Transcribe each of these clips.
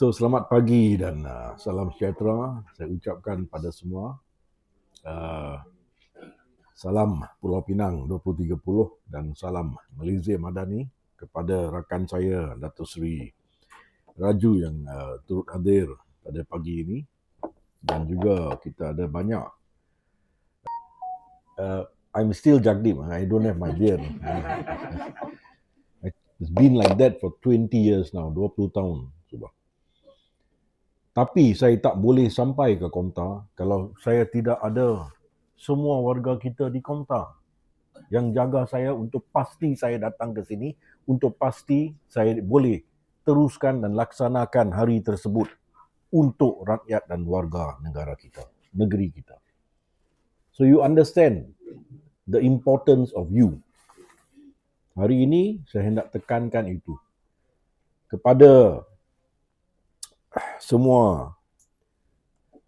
So selamat pagi dan uh, salam sejahtera saya ucapkan pada semua. Uh, salam Pulau Pinang 2030 dan salam Malaysia Madani kepada rakan saya Datuk Seri Raju yang uh, turut hadir pada pagi ini dan juga kita ada banyak uh, I'm still Jagdim. I don't have my beard. It's been like that for 20 years now, 20 tahun. Tapi saya tak boleh sampai ke Komta kalau saya tidak ada semua warga kita di Komta yang jaga saya untuk pasti saya datang ke sini untuk pasti saya boleh teruskan dan laksanakan hari tersebut untuk rakyat dan warga negara kita, negeri kita. So you understand the importance of you. Hari ini saya hendak tekankan itu kepada semua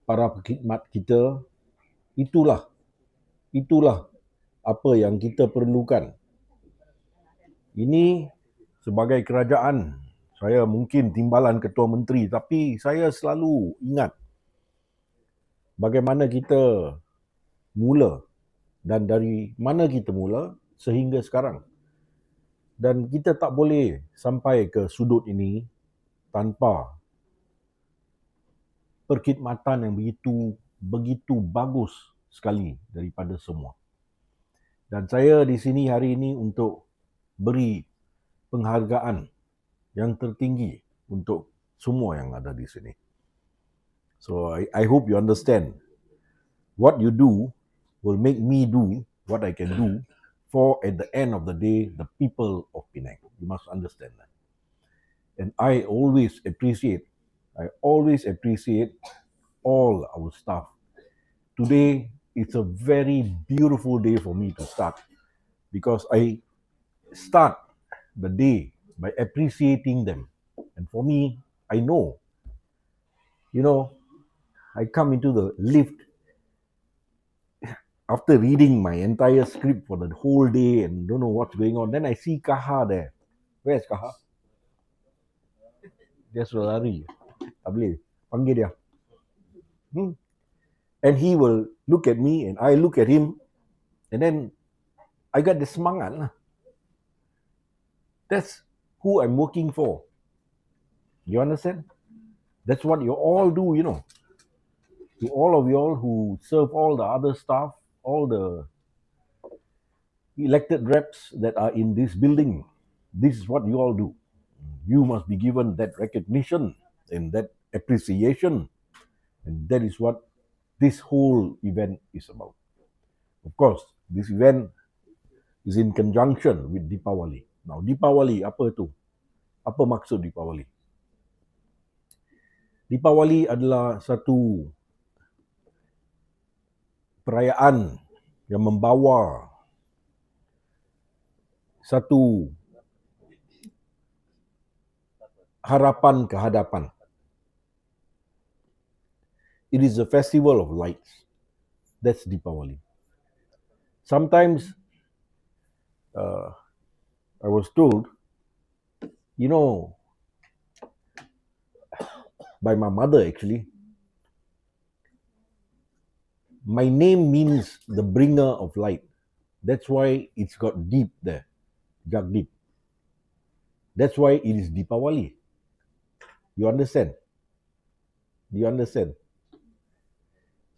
para perkhidmat kita itulah itulah apa yang kita perlukan. Ini sebagai kerajaan saya mungkin timbalan ketua menteri tapi saya selalu ingat bagaimana kita mula dan dari mana kita mula sehingga sekarang. Dan kita tak boleh sampai ke sudut ini tanpa perkhidmatan yang begitu begitu bagus sekali daripada semua. Dan saya di sini hari ini untuk beri penghargaan yang tertinggi untuk semua yang ada di sini. So I, I hope you understand what you do will make me do what I can do for, at the end of the day, the people of Penang. You must understand that. And I always appreciate, I always appreciate all our staff. Today, it's a very beautiful day for me to start because I start the day by appreciating them. And for me, I know, you know, I come into the lift after reading my entire script for the whole day and don't know what's going on, then I see Kaha there. Where's Kaha? Dia sudah Panggil dia. Hmm. And he will look at me and I look at him and then I got the semangat lah. That's who I'm working for. You understand? That's what you all do, you know. To all of you all who serve all the other staff, all the elected reps that are in this building. This is what you all do. You must be given that recognition and that appreciation. And that is what this whole event is about. Of course, this event is in conjunction with Deepawali. Now, Deepawali apa itu? Apa maksud Deepawali? Deepawali adalah satu perayaan yang membawa satu harapan ke hadapan. It is a festival of lights. That's Deepawali. Sometimes uh, I was told, you know, by my mother actually, my name means the bringer of light. That's why it's got deep there, Jagdeep. That's why it is Deepawali. You understand? Do you understand?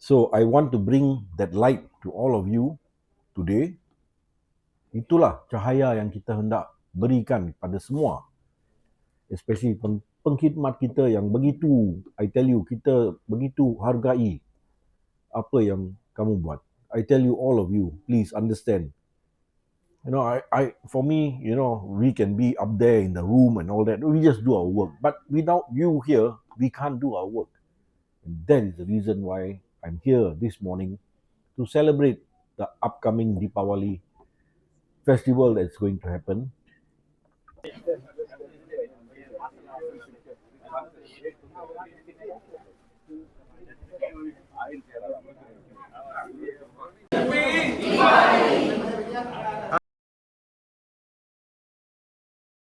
So I want to bring that light to all of you today. Itulah cahaya yang kita hendak berikan pada semua. Especially pengkhidmat kita yang begitu, I tell you, kita begitu hargai apa yang kamu buat. I tell you all of you, please understand. You know, I, I, for me, you know, we can be up there in the room and all that. We just do our work. But without you here, we can't do our work. And that is the reason why I'm here this morning to celebrate the upcoming Deepawali festival that's going to happen.